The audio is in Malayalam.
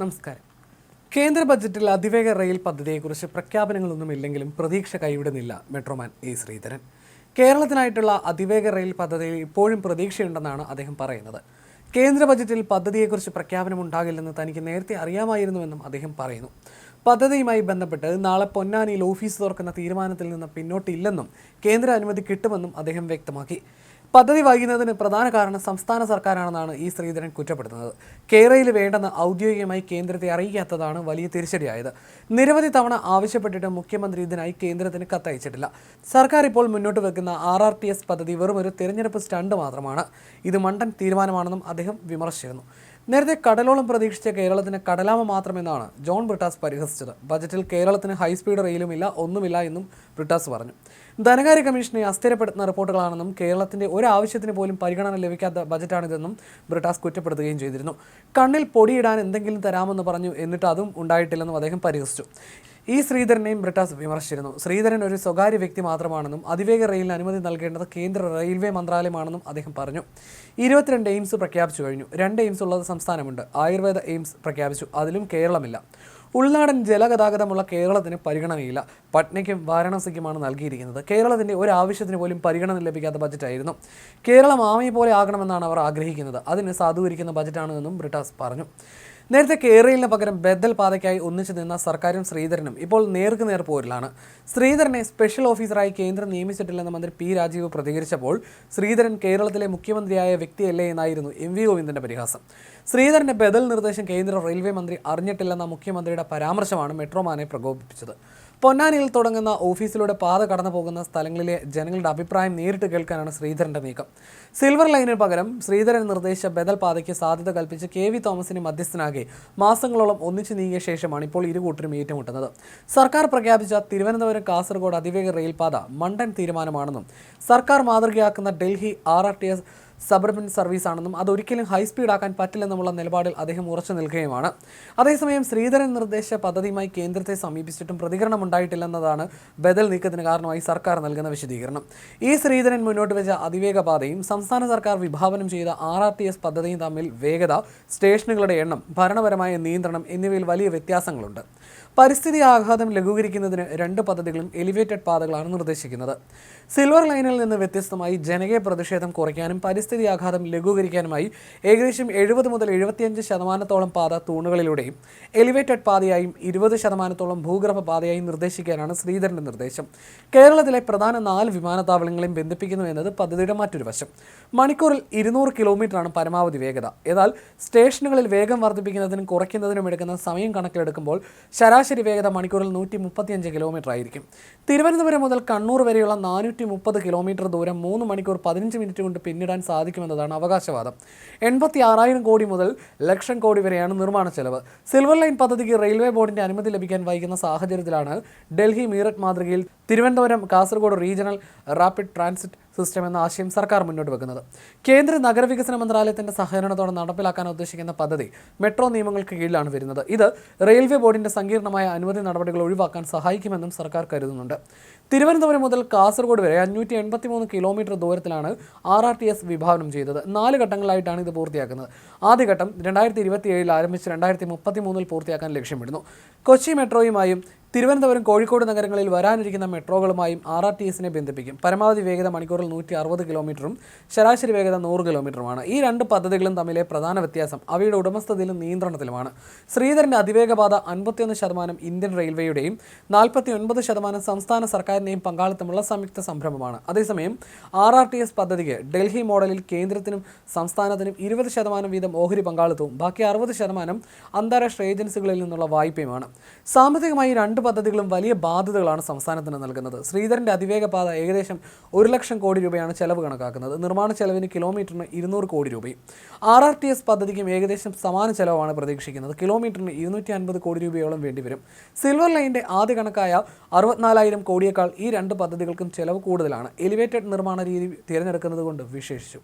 നമസ്കാരം. കേന്ദ്ര ബജറ്റിൽ അതിവേഗ റെയിൽ പദ്ധതിയെക്കുറിച്ച് പ്രഖ്യാപനങ്ങളൊന്നും ഇല്ലെങ്കിലും പ്രതീക്ഷ കൈവിടുന്നില്ല മെട്രോമാൻ എ ശ്രീധരൻ. കേരളത്തിനായിട്ടുള്ള അതിവേഗ റെയിൽ പദ്ധതിയിൽ ഇപ്പോഴും പ്രതീക്ഷയുണ്ടെന്നാണ് അദ്ദേഹം പറയുന്നത്. കേന്ദ്ര ബജറ്റിൽ പദ്ധതിയെക്കുറിച്ച് പ്രഖ്യാപനം ഉണ്ടാകില്ലെന്ന് തനിക്ക് നേരത്തെ അറിയാമായിരുന്നുവെന്നും അദ്ദേഹം പറയുന്നു. പദ്ധതിയുമായി ബന്ധപ്പെട്ട് നാളെ പൊന്നാനിയിൽ ഓഫീസ് തുറക്കുന്ന തീരുമാനത്തിൽ നിന്ന് പിന്നോട്ടില്ലെന്നും കേന്ദ്ര അനുമതി കിട്ടുമെന്നും അദ്ദേഹം വ്യക്തമാക്കി. പദ്ധതി വൈകുന്നതിന് പ്രധാന കാരണം സംസ്ഥാന സർക്കാരാണെന്നാണ് ഈ ശ്രീധരൻ കുറ്റപ്പെടുത്തുന്നത്. കേരളയിൽ വേണ്ടെന്ന് ഔദ്യോഗികമായി കേന്ദ്രത്തെ അറിയിക്കാത്തതാണ് വലിയ തിരിച്ചടിയായത്. നിരവധി തവണ ആവശ്യപ്പെട്ടിട്ട് മുഖ്യമന്ത്രി ഇതിനായി കേന്ദ്രത്തിന് കത്തയച്ചിട്ടില്ല. സർക്കാർ ഇപ്പോൾ മുന്നോട്ട് വെക്കുന്ന ആർ ആർ ടി എസ് പദ്ധതി വെറുമൊരു തിരഞ്ഞെടുപ്പ് സ്റ്റണ്ട് മാത്രമാണ്. ഇത് മണ്ടൻ തീരുമാനമാണെന്നും അദ്ദേഹം വിമർശിച്ചിരുന്നു. നേരത്തെ കടലോളം പ്രതീക്ഷിച്ച കേരളത്തിന് കടലാമ മാത്രമെന്നാണ് ജോൺ ബ്രിട്ടാസ് പരിഹസിച്ചത്. ബജറ്റിൽ കേരളത്തിന് ഹൈസ്പീഡ് റെയിലുമില്ല ഒന്നുമില്ല എന്നും ബ്രിട്ടാസ് പറഞ്ഞു. ധനകാര്യ കമ്മീഷനെ അസ്ഥിരപ്പെടുത്തുന്ന റിപ്പോർട്ടുകളാണെന്നും കേരളത്തിന്റെ ഒരാവശ്യത്തിന് പോലും പരിഗണന ലഭിക്കാത്ത ബജറ്റാണിതെന്നും ബ്രിട്ടാസ് കുറ്റപ്പെടുത്തുകയും ചെയ്തിരുന്നു. കണ്ണിൽ പൊടിയിടാൻ എന്തെങ്കിലും തരാമെന്ന് പറഞ്ഞു എന്നിട്ട് അതും ഉണ്ടായിട്ടില്ലെന്നും അദ്ദേഹം പരിഹസിച്ചു. ഈ ശ്രീധരനെയും ബ്രിട്ടാസ് വിമർശിച്ചിരുന്നു. ശ്രീധരൻ ഒരു സ്വകാര്യ വ്യക്തി മാത്രമാണെന്നും അതിവേഗ റെയിലിന് അനുമതി നൽകേണ്ടത് കേന്ദ്ര റെയിൽവേ മന്ത്രാലയമാണെന്നും അദ്ദേഹം പറഞ്ഞു. ഇരുപത്തിരണ്ട് എയിംസ് പ്രഖ്യാപിച്ചു കഴിഞ്ഞു. രണ്ട് എയിംസ് ഉള്ളത് സംസ്ഥാനമുണ്ട്. ആയുർവേദ എയിംസ് പ്രഖ്യാപിച്ചു. അതിലും കേരളമില്ല. ഉൾനാടൻ ജലഗതാഗതമുള്ള കേരളത്തിന് പരിഗണനയില്ല. പട്നയ്ക്കും വാരാണസിക്കുമാണ് നൽകിയിരിക്കുന്നത്. കേരളത്തിന്റെ ഒരു ആവശ്യത്തിന് പോലും പരിഗണന ലഭിക്കാത്ത ബജറ്റായിരുന്നു. കേരളം ആമയെ പോലെ ആകണമെന്നാണ് അവർ ആഗ്രഹിക്കുന്നത്. അതിന് സാധൂകരിക്കുന്ന ബജറ്റാണ് എന്നും ബ്രിട്ടാസ് പറഞ്ഞു. നേരത്തെ കേരളിന് പകരം ബദൽ പാതയ്ക്കായി ഒന്നിച്ചു നിന്ന സർക്കാരും ശ്രീധരനും ഇപ്പോൾ നേർക്ക് നേർ പോരിലാണ്. ശ്രീധരനെ സ്പെഷ്യൽ ഓഫീസറായി കേന്ദ്രം നിയമിച്ചിട്ടില്ലെന്ന് മന്ത്രി പി രാജീവ് പ്രതികരിച്ചപ്പോൾ ശ്രീധരൻ കേരളത്തിലെ മുഖ്യമന്ത്രിയായ വ്യക്തിയല്ലേ എന്നായിരുന്നു എം വി ഗോവിന്ദന്റെ പരിഹാസം. ശ്രീധരന്റെ ബദൽ നിർദ്ദേശം കേന്ദ്ര റെയിൽവേ മന്ത്രി അറിഞ്ഞിട്ടില്ലെന്ന മുഖ്യമന്ത്രിയുടെ പരാമർശമാണ് മെട്രോമാനെ പ്രകോപിപ്പിച്ചത്. പൊന്നാനിയിൽ തുടങ്ങുന്ന ഓഫീസിലൂടെ പാത കടന്നു പോകുന്ന സ്ഥലങ്ങളിലെ ജനങ്ങളുടെ അഭിപ്രായം നേരിട്ട് കേൾക്കാനാണ് ശ്രീധരന്റെ നീക്കം. സിൽവർ ലൈനിന് പകരം ശ്രീധരൻ നിർദ്ദേശിച്ച ബദൽ പാതയ്ക്ക് സാധ്യത കൽപ്പിച്ച് കെ വി തോമസിന് മധ്യസ്ഥനാകെ മാസങ്ങളോളം ഒന്നിച്ചു നീങ്ങിയ ശേഷമാണ് ഇപ്പോൾ ഇരുകൂട്ടരും ഏറ്റുമുട്ടുന്നത്. സർക്കാർ പ്രഖ്യാപിച്ച തിരുവനന്തപുരം കാസർഗോഡ് അതിവേഗ റെയിൽപാത മണ്ടൻ തീരുമാനമാണെന്നും സർക്കാർ മാതൃകയാക്കുന്ന Delhi R R T S suburban സർവീസാണെന്നും അതൊരിക്കലും ഹൈ സ്പീഡ് ആക്കാൻ പറ്റില്ലെന്നുമുള്ള നിലപാടിൽ അദ്ദേഹം ഉറച്ചു നിൽക്കുകയുമാണ്. അതേസമയം ശ്രീധരൻ നിർദ്ദേശ പദ്ധതിയുമായി കേന്ദ്രത്തെ സമീപിച്ചിട്ടും പ്രതികരണം ഉണ്ടായിട്ടില്ലെന്നതാണ് ബദൽ നീക്കത്തിന് കാരണമായി സർക്കാർ നൽകുന്ന വിശദീകരണം. ഈ ശ്രീധരൻ മുന്നോട്ട് വെച്ച അതിവേഗ പാതയും സംസ്ഥാന സർക്കാർ വിഭാവനം ചെയ്ത ആർ ആർ ടി എസ് പദ്ധതിയും തമ്മിൽ വേഗത സ്റ്റേഷനുകളുടെ എണ്ണം ഭരണപരമായ നിയന്ത്രണം എന്നിവയിൽ വലിയ വ്യത്യാസങ്ങളുണ്ട്. പരിസ്ഥിതി ആഘാതം ലഘൂകരിക്കുന്നതിന് രണ്ട് പദ്ധതികളും എലിവേറ്റഡ് പാതകളാണ് നിർദ്ദേശിക്കുന്നത്. സിൽവർ ലൈനിൽ നിന്ന് വ്യത്യസ്തമായി ജനകീയ പ്രതിഷേധം കുറയ്ക്കാനും പരിസ്ഥിതി ആഘാതം ലഘൂകരിക്കാനുമായി ഏകദേശം എഴുപത് മുതൽ എഴുപത്തിയഞ്ച് ശതമാനത്തോളം പാത തൂണുകളിലൂടെയും എലിവേറ്റഡ് പാതയായും ഇരുപത് ശതമാനത്തോളം ഭൂഗർഭ പാതയായും നിർദ്ദേശിക്കാനാണ് ശ്രീധരന്റെ നിർദ്ദേശം. കേരളത്തിലെ പ്രധാന നാല് വിമാനത്താവളങ്ങളെയും ബന്ധിപ്പിക്കുന്നു എന്നത് പദ്ധതിയുടെ മറ്റൊരു വശം. മണിക്കൂറിൽ ഇരുന്നൂറ് കിലോമീറ്ററാണ് പരമാവധി വേഗത. എന്നാൽ സ്റ്റേഷനുകളിൽ വേഗം വർദ്ധിപ്പിക്കുന്നതിനും കുറയ്ക്കുന്നതിനും എടുക്കുന്ന സമയം കണക്കിലെടുക്കുമ്പോൾ ശരാശരി വേഗത മണിക്കൂറിൽ നൂറ്റി മുപ്പത്തിയഞ്ച് കിലോമീറ്റർ ആയിരിക്കും തിരുവനന്തപുരം മുതൽ കണ്ണൂർ വരെയുള്ള നാനൂറ്റി മുപ്പത് കിലോമീറ്റർ ദൂരം മൂന്ന് മണിക്കൂർ പതിനഞ്ച് മിനിറ്റ് കൊണ്ട് പിന്നിടാൻ സാധിക്കുമെന്നതാണ് അവകാശവാദം. എൺപത്തി ആറായിരം കോടി മുതൽ ലക്ഷം കോടി വരെയാണ് നിർമ്മാണ ചെലവ്. സിൽവർ ലൈൻ പദ്ധതിക്ക് റെയിൽവേ ബോർഡിന്റെ അനുമതി ലഭിക്കാൻ വൈകുന്ന സാഹചര്യത്തിലാണ് ഡൽഹി മീററ്റ് മാതൃകയിൽ Thiruvananthapuram Kasaragod regional rapid transit system എന്ന ആശയം സർക്കാർ മുന്നോട്ട് വെക്കുന്നത്. കേന്ദ്ര നഗരവികസന മന്ത്രാലയത്തിന്റെ സഹകരണത്തോടെ നടപ്പിലാക്കാൻ ഉദ്ദേശിക്കുന്ന പദ്ധതി മെട്രോ നിയമങ്ങൾക്ക് കീഴിലാണ് വരുന്നത്. ഇത് റെയിൽവേ ബോർഡിന്റെ സങ്കീർണമായ അനുമതി നടപടികൾ ഒഴിവാക്കാൻ സഹായിക്കുമെന്നും സർക്കാർ കരുതുന്നുണ്ട്. തിരുവനന്തപുരം മുതൽ കാസർഗോഡ് വരെ അഞ്ഞൂറ്റി എൺപത്തി മൂന്ന് കിലോമീറ്റർ ദൂരത്തിലാണ് ആർ ആർ ടി എസ് വിഭാവനം ചെയ്തത്. നാല് ഘട്ടങ്ങളായിട്ടാണ് ഇത് പൂർത്തിയാക്കുന്നത്. ആദ്യഘട്ടം രണ്ടായിരത്തി ഇരുപത്തി ഏഴിൽ ആരംഭിച്ച് രണ്ടായിരത്തി മുപ്പത്തി മൂന്നിൽ പൂർത്തിയാക്കാൻ ലക്ഷ്യമിടുന്നു. കൊച്ചി മെട്രോയുമായും തിരുവനന്തപുരം കോഴിക്കോട് നഗരങ്ങളിൽ വരാനിരിക്കുന്ന മെട്രോകളുമായും ആർ ആർ ടി എസിനെ ബന്ധിപ്പിക്കും. പരമാവധി വേഗത മണിക്കൂറിൽ നൂറ്റി അറുപത് കിലോമീറ്ററും ശരാശരി വേഗത നൂറ് കിലോമീറ്ററുമാണ്. ഈ രണ്ട് പദ്ധതികളും തമ്മിലെ പ്രധാന വ്യത്യാസം അവയുടെ ഉടമസ്ഥതയിലും നിയന്ത്രണത്തിലുമാണ്. ശ്രീധരന്റെ അതിവേഗപാത അൻപത്തിയൊന്ന് ശതമാനം ഇന്ത്യൻ റെയിൽവേയുടെയും നാൽപ്പത്തി ഒൻപത് ശതമാനം സംസ്ഥാന സർക്കാരിന്റെയും പങ്കാളിത്തമുള്ള സംയുക്ത സംരംഭമാണ്. അതേസമയം ആർ ആർ ടി എസ് പദ്ധതിക്ക് ഡൽഹി മോഡലിൽ കേന്ദ്രത്തിനും സംസ്ഥാനത്തിനും ഇരുപത് ശതമാനം വീതം ഓഹരി പങ്കാളിത്തവും ബാക്കി അറുപത് ശതമാനം അന്താരാഷ്ട്ര ഏജൻസികളിൽ നിന്നുള്ള വായ്പയുമാണ്. സാമ്പത്തികമായി രണ്ട് പദ്ധതികളും വലിയ ബാധ്യതകളാണ് സംസ്ഥാനത്തിന് നൽകുന്നത്. ശ്രീധരന്റെ അതിവേഗ പാത ഏകദേശം ഒരു ലക്ഷം കോടി രൂപയാണ് ചെലവ് കണക്കാക്കുന്നത്. നിർമ്മാണ ചെലവിന് കിലോമീറ്ററിന് ഇരുന്നൂറ് കോടി രൂപയും. ആർ ആർ ടി എസ് പദ്ധതിക്കും ഏകദേശം സമാന ചെലവാണ് പ്രതീക്ഷിക്കുന്നത്. കിലോമീറ്ററിന് ഇരുന്നൂറ്റി അൻപത് കോടി രൂപയോളം വേണ്ടിവരും. സിൽവർ ലൈനിന്റെ ആദ്യ കണക്കായ അറുപത്തിനാലായിരം കോടിയേക്കാൾ ഈ രണ്ട് പദ്ധതികൾക്കും ചെലവ് കൂടുതലാണ്. എലിവേറ്റഡ് നിർമ്മാണ രീതി തിരഞ്ഞെടുക്കുന്നത് കൊണ്ട് വിശേഷിച്ചു.